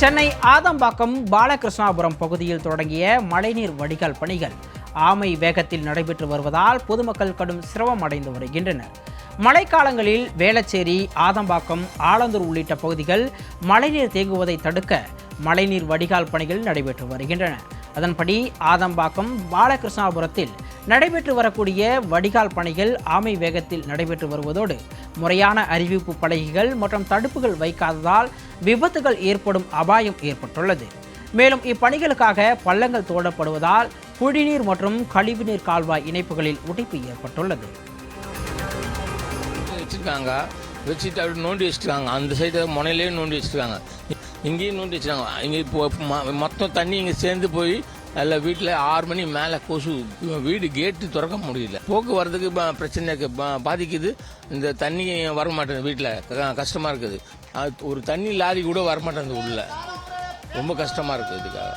சென்னை ஆதம்பாக்கம் பாலகிருஷ்ணாபுரம் பகுதியில் தொடங்கிய மழைநீர் வடிகால் பணிகள். ஆமை வேகத்தில் நடைபெற்று வருவதால் பொதுமக்கள் கடும் சிரமம் அடைந்து வருகின்றனர். மழைக்காலங்களில் வேளச்சேரி ஆதம்பாக்கம் ஆலந்தூர் உள்ளிட்ட பகுதிகள் மழைநீர் தேங்குவதை தடுக்க மழைநீர் வடிகால் பணிகள் நடைபெற்று வருகின்றன. அதன்படி ஆதம்பாக்கம் பாலகிருஷ்ணாபுரத்தில் நடைபெற்று வரக்கூடிய வடிகால் பணிகள் ஆமை வேகத்தில் நடைபெற்று வருவதோடு முறையான அறிவிப்பு பலகைகள் மற்றும் தடுப்புகள் வைக்காததால் விபத்துகள் ஏற்படும் அபாயம் ஏற்பட்டுள்ளது. மேலும் இப்பணிகளுக்காக பள்ளங்கள் தோண்டப்படுவதால் குடிநீர் மற்றும் கழிவுநீர் கால்வாய் இணைப்புகளில் உடைப்பு ஏற்பட்டுள்ளது. வச்சுருக்காங்க. வச்சுட்டு அப்படி நோண்டி வச்சுருக்காங்க. அந்த சைடு முனையிலே நோண்டி வச்சுருக்காங்க. இங்கேயும் நோண்டி வச்சுருக்காங்க. இங்கே இப்போ மொத்தம் தண்ணி இங்கே சேர்ந்து போய் அதில் வீட்டில் ஆறு மணி மேலே கொசு வீடு கேட்டு திறக்க முடியல. போக்குவரத்துக்கு பிரச்சனை பாதிக்குது. இந்த தண்ணி வர மாட்டேங்குது வீட்டில் கஷ்டமாக இருக்குது. அது ஒரு தண்ணி லாரி கூட வர மாட்டேங்குது உள்ள. ரொம்ப கஷ்டமாக இருக்குது இதுக்காக.